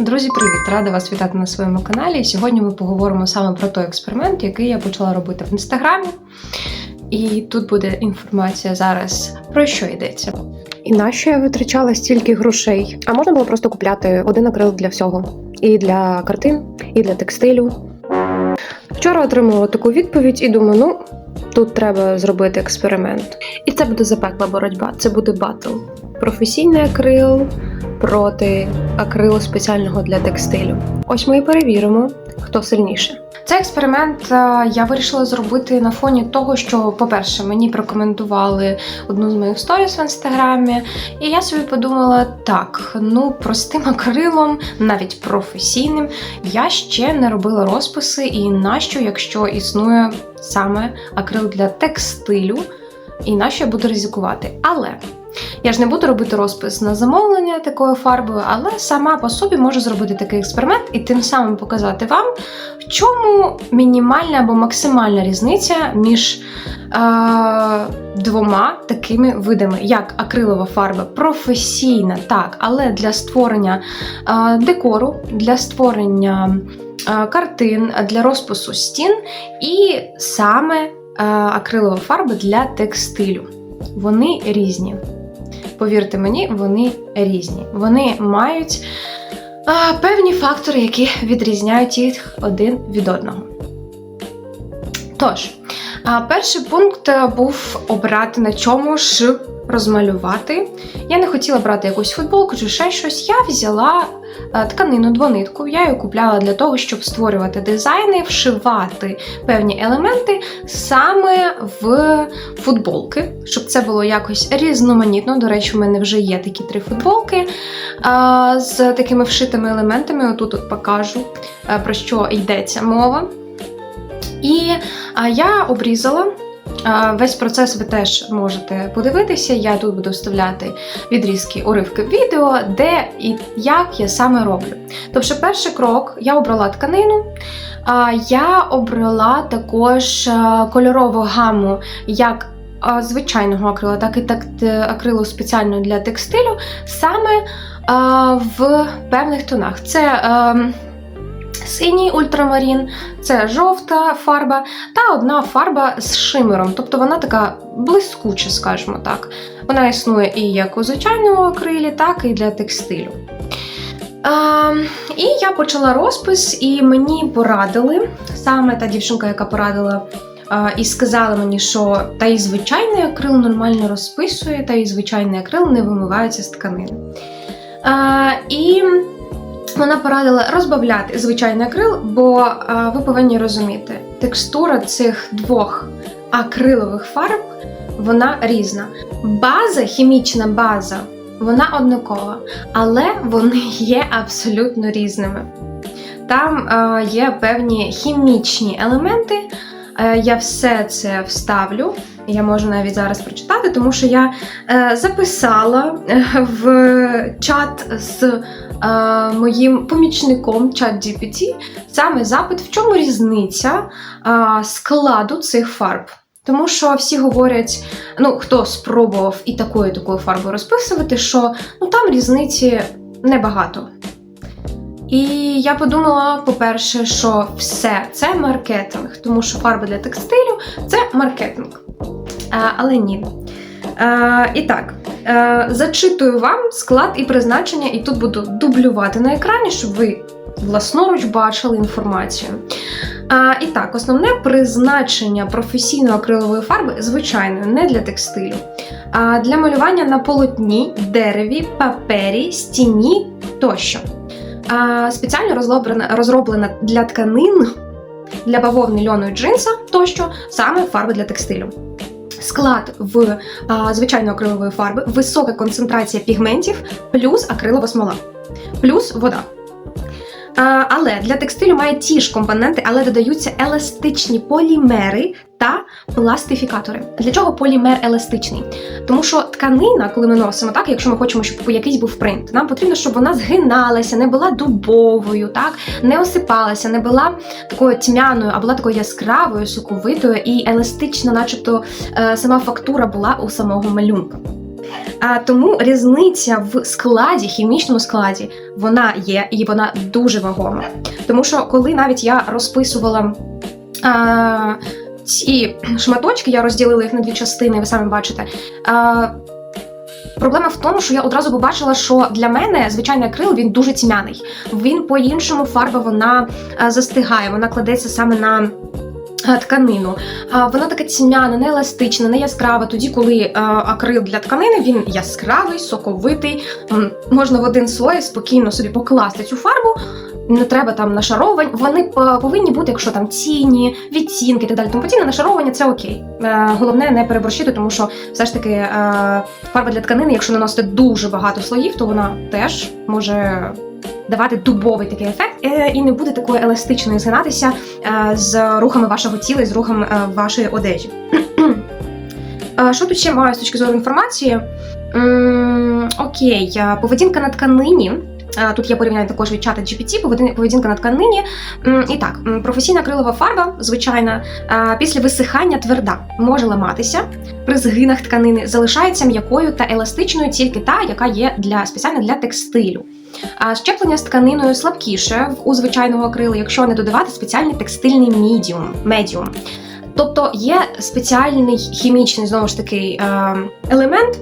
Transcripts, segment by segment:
Друзі, привіт! Рада вас вітати на своєму каналі. Сьогодні ми поговоримо саме про той експеримент, який я почала робити в інстаграмі. І тут буде інформація зараз про що йдеться. І на що я витрачала стільки грошей? А можна було просто купляти один акрил для всього: і для картин, і для текстилю. Вчора отримала таку відповідь і думаю, ну тут треба зробити експеримент. І це буде запекла боротьба, це буде батл. Професійний акрил проти акрилу спеціального для текстилю. Ось ми і перевіримо, хто сильніше. Цей експеримент е, я вирішила зробити на фоні того, що, по-перше, мені прокоментували одну з моїх сторіс в інстаграмі, і я собі подумала: так, ну простим акрилом, навіть професійним, я ще не робила розписи, і нащо, якщо існує саме акрил для текстилю, і нащо я буду ризикувати. Але я ж не буду робити розпис на замовлення такою фарбою, але сама по собі можу зробити такий експеримент і тим самим показати вам, в чому мінімальна або максимальна різниця між е, двома такими видами, як акрилова фарба професійна, так, але для створення е, декору, для створення е, картин, для розпису стін, і саме е, акрилова фарба для текстилю. Вони різні. Повірте мені, вони різні. Вони мають а, певні фактори, які відрізняють їх один від одного. Тож, перший пункт е, був обрати на чому ж розмалювати. Я не хотіла брати якусь футболку чи ще щось. Я взяла е, тканину двонитку. Я її купляла для того, щоб створювати дизайни, вшивати певні елементи саме в футболки, щоб це було якось різноманітно. До речі, в мене вже є такі три футболки з такими вшитими елементами. Отут от покажу, про що йдеться мова. І я обрізала. Весь процес ви теж можете подивитися. Я тут буду вставляти відрізки уривки відео, де і як я саме роблю. Тобто, перший крок я обрала тканину. Я обрала також кольорову гаму як звичайного акрилу, так і е, акрилу спеціально для текстилю, саме в певних тонах. Це ем, Синій ультрамарін, це жовта фарба та одна фарба з шимером, тобто вона така блискуча, скажімо так. Вона існує і як у звичайному акрилі, так і для текстилю. А, і я почала розпис, і мені порадили саме та дівчинка, яка порадила. І сказала мені, що та і звичайний акрил нормально розписує, та і звичайний акрил не вимивається з тканини. А, І вона порадила розбавляти звичайний акрил, бо а, ви повинні розуміти, текстура цих двох акрилових фарб вона різна. База, хімічна база, вона однакова, але вони є абсолютно різними. Там а, є певні хімічні елементи. Е, Я все це вставлю. Я можу навіть зараз прочитати, тому що я е, записала е, в чат з е, моїм помічником ChatGPT саме запит, в чому різниця складу цих фарб. Тому що всі говорять, ну хто спробував і такою такою фарбою розписувати, що ну там різниці небагато. І я подумала, по-перше, що все це маркетинг, тому що фарба для текстилю це маркетинг. Але ні. І так, зачитую вам склад і призначення, і тут буду дублювати на екрані, щоб ви власноруч бачили інформацію. А, і так, основне призначення професійної акрилової фарби, звичайно, не для текстилю, а для малювання на полотні, дереві, папері, стіні тощо. А, спеціально розроблена, розроблена для тканин, для бавовни льону і джинса тощо саме фарби для текстилю. Склад в а, звичайної акрилової фарби, висока концентрація пігментів, плюс акрилова смола, плюс вода. Але для текстилю має ті ж компоненти, але додаються еластичні полімери та пластифікатори. Для чого полімер еластичний? Тому що тканина, коли ми носимо, так, якщо ми хочемо, щоб якийсь був принт, нам потрібно, щоб вона згиналася, не була дубовою, так, не осипалася, не була такою тьмяною, а була такою яскравою, соковитою і еластична, начебто е, сама фактура була у самого малюнка. А, тому різниця в складі, хімічному складі, вона є і вона дуже вагома. Тому що коли навіть я розписувала а, ці шматочки, я розділила їх на дві частини, ви самі бачите. А, Проблема в тому, що я одразу побачила, що для мене звичайний акрил він дуже тьмяний. Він по-іншому фарба вона застигає, вона кладеться саме на тканину. Вона така тьмяна, не еластична, не яскрава. Тоді, коли акрил для тканини, він яскравий, соковитий. Можна в один слой спокійно собі покласти цю фарбу. Не треба там нашаровань. Вони повинні бути, якщо там тіні, відтінки і так далі. Тому подібне нашаровування це окей. Е, головне не переборщити, тому що все ж таки е, фарба для тканини, якщо наносити дуже багато слоїв, то вона теж може давати дубовий такий ефект е, і не буде такою еластичною згинатися е, з рухами вашого тіла і з рухом е, вашої одежі. Що тут ще маю з точки зору інформації? Окей, поведінка на тканині. Е, Тут є порівняння також від чата GPT, поведінка на тканині. І так, професійна акрилова фарба, звичайна, е, після висихання тверда може ламатися. При згинах тканини залишається м'якою та еластичною тільки та, яка є для спеціально для текстилю. А щеплення з тканиною слабкіше у звичайного акрилу, якщо не додавати спеціальний текстильний медіум. медіум. Тобто є спеціальний хімічний знову ж таки е, елемент.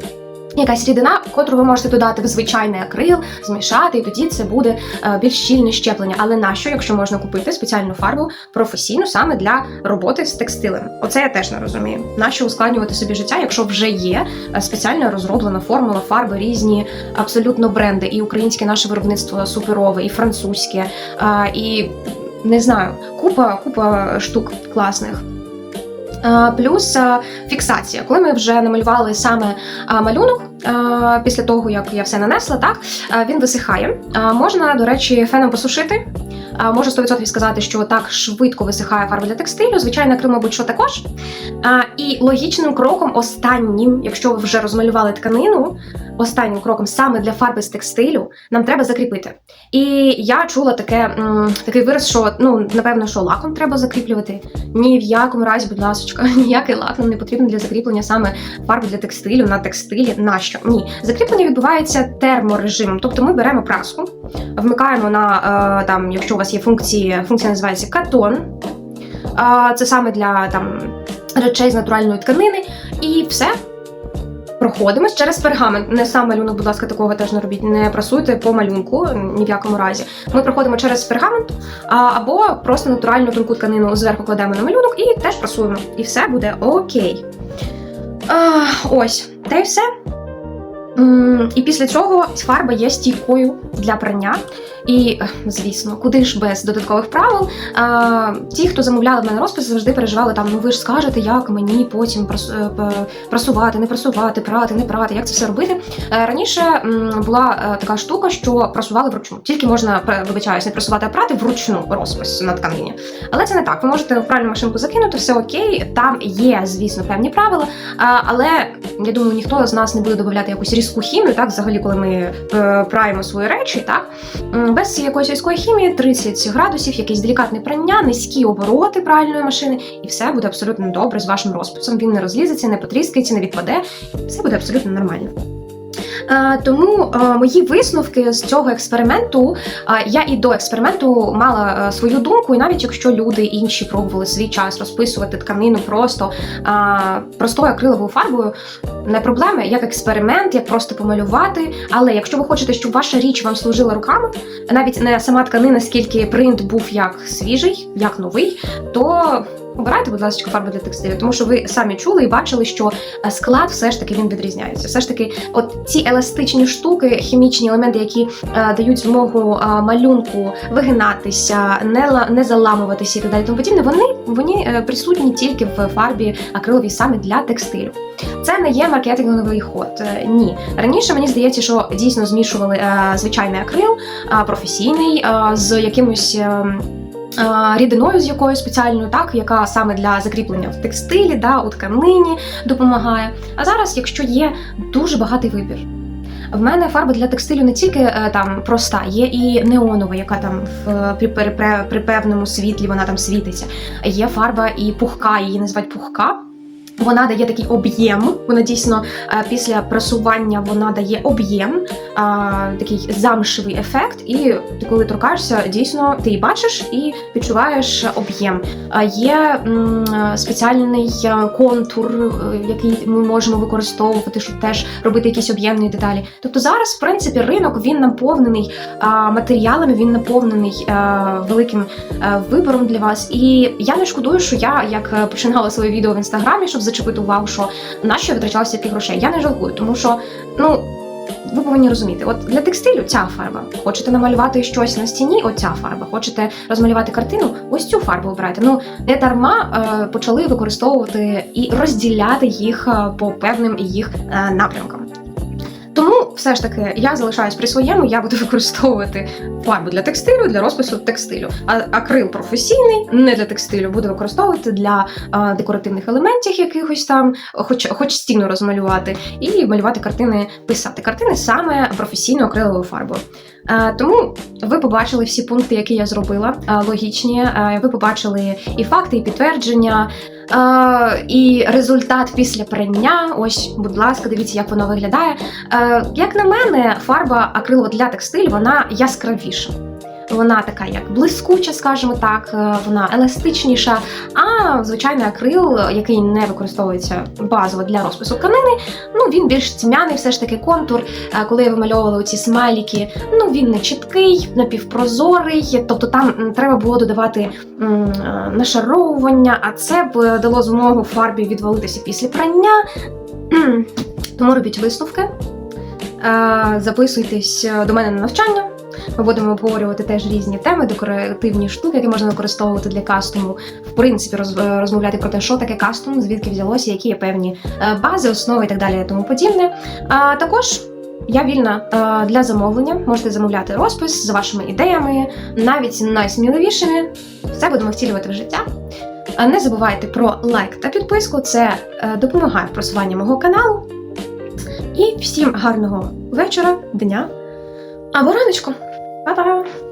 Якась рідина, котру ви можете додати в звичайний акрил, змішати, і тоді це буде е, більш щільне щеплення. Але нащо, якщо можна купити спеціальну фарбу професійну саме для роботи з текстилем? Оце я теж не розумію. Нащо ускладнювати собі життя, якщо вже є е, спеціально розроблена формула фарби, різні абсолютно бренди, і українське наше виробництво суперове, і французьке, е, і не знаю, купа, купа штук класних. Е, Плюс е, фіксація. Коли ми вже намалювали саме е, малюнок, після того як я все нанесла, так він висихає. Можна, до речі, феном посушити. Можу 100% сказати, що так швидко висихає фарба для текстилю. Звичайно, крим, мабуть, що також. І логічним кроком, останнім, якщо ви вже розмалювали тканину, останнім кроком саме для фарби з текстилю, нам треба закріпити. І я чула таке, такий вираз, що ну напевно, що лаком треба закріплювати. Ні в якому разі, будь ласка, ніякий лак нам не потрібен для закріплення саме фарби для текстилю на текстилі. Нащо? Ні, закріплення відбувається терморежимом. Тобто ми беремо праску, вмикаємо на е, там, якщо у вас є функції, функція називається катон. Це саме для там речей з натуральної тканини, і все. Проходимось через пергамент. Не сам малюнок, будь ласка, такого теж не робіть. Не прасуйте по малюнку ні в якому разі. Ми проходимо через пергамент або просто натуральну тонку тканину зверху кладемо на малюнок і теж прасуємо. І все буде окей. А, ось, та й все. І після цього фарба є стійкою для прання. І, звісно, куди ж без додаткових правил. А, ті, хто замовляли в мене розпис, завжди переживали там, ну ви ж скажете, як мені потім е, просувати, не просувати, прати, не прати, як це все робити. Е, Раніше була е, така штука, що просували вручну. Тільки можна, вибачаюсь, не просувати, а прати вручну розпис на тканині. Але це не так. Ви можете в пральну машинку закинути, все окей. Там є, звісно, певні правила. Але я думаю, ніхто з нас не буде додавати якусь різку хімію, так, взагалі, коли ми праємо свої речі, так. Без якоїсь військової хімії 30 градусів, якесь делікатне прання, низькі обороти пральної машини, і все буде абсолютно добре з вашим розписом. Він не розлізеться, не потріскається, не відпаде. Все буде абсолютно нормально. Е, Тому е, мої висновки з цього експерименту, е, я і до експерименту мала свою думку, і навіть якщо люди інші пробували свій час розписувати тканину просто простою акриловою фарбою, не проблема, як експеримент, як просто помалювати. Але якщо ви хочете, щоб ваша річ вам служила руками, навіть не сама тканина, скільки принт був як свіжий, як новий, то обирайте, будь ласка, фарбу для текстилю, тому що ви самі чули і бачили, що е, склад все ж таки він відрізняється. Все ж таки, от ці еластичні штуки, хімічні елементи, які е, дають змогу е, малюнку вигинатися, не, не заламуватися і так далі. Тому подібне, вони, вони е, присутні тільки в фарбі акриловій саме для текстилю. Це не є маркетинговий ход. Е, Ні. Раніше мені здається, що дійсно змішували е, звичайний акрил, е, професійний, е, з якимось. е, Рідиною з якоюсь спеціальною, так, яка саме для закріплення в текстилі, да, у тканині допомагає. А зараз, якщо є дуже багатий вибір. В мене фарба для текстилю не тільки е, там проста, є і неонова, яка там в при, при, при, певному світлі вона там світиться. Є фарба і пухка, її називають пухка. Вона дає такий об'єм. Вона дійсно е, після просування вона дає об'єм, такий замшевий ефект. І коли торкаєшся, дійсно ти її бачиш і відчуваєш об'єм. Є спеціальний е, контур, е, який ми можемо використовувати, щоб теж робити якісь об'ємні деталі. Тобто зараз, в принципі, ринок він наповнений матеріалами, він наповнений великим вибором для вас. І я не шкодую, що я як починала своє відео в інстаграмі, щоб зачепити увагу, що на що я витрачала грошей. Я не жалкую, тому що ну. Ви повинні розуміти, от для текстилю ця фарба. Хочете намалювати щось на стіні, оця фарба. Хочете розмалювати картину, ось цю фарбу обирайте. Ну не дарма е, почали використовувати і розділяти їх е, по певним їх е, напрямкам. Все ж таки я залишаюсь при своєму, я буду використовувати фарбу для текстилю, для розпису текстилю. А акрил професійний, не для текстилю, буду використовувати для а, декоративних елементів якихось там, хоч, хоч стіну розмалювати, і малювати картини, писати картини саме професійною акриловою фарбою. Е, тому ви побачили всі пункти, які я зробила, е, логічні. Е, ви побачили і факти, і підтвердження, і результат після прання. Ось, будь ласка, дивіться, як воно виглядає. Як на мене, фарба акрилова для текстиль вона яскравіша. Вона така, як блискуча, скажімо так, е, вона еластичніша. А звичайний акрил, який не використовується базово для розпису тканини, ну він більш тьмяний, все ж таки контур. Е, Коли я вимальовувала ці смайліки, ну він не чіткий, напівпрозорий. Тобто там треба було додавати е, нашаровування, а це б дало змогу фарбі відвалитися після прання. Тому робіть висновки. Записуйтесь до мене на навчання. Ми будемо обговорювати теж різні теми, декоративні штуки, які можна використовувати для кастому. В принципі, роз- е, розмовляти про те, що таке кастом, звідки взялося, які є певні е, бази, основи і так далі, і тому подібне. А також я вільна е, для замовлення. Можете замовляти розпис з вашими ідеями, навіть найсміливішими. Все будемо втілювати в життя. Не забувайте про лайк та підписку. Це допомагає в просуванні мого каналу. І всім гарного вечора, дня або раночку. 拜拜。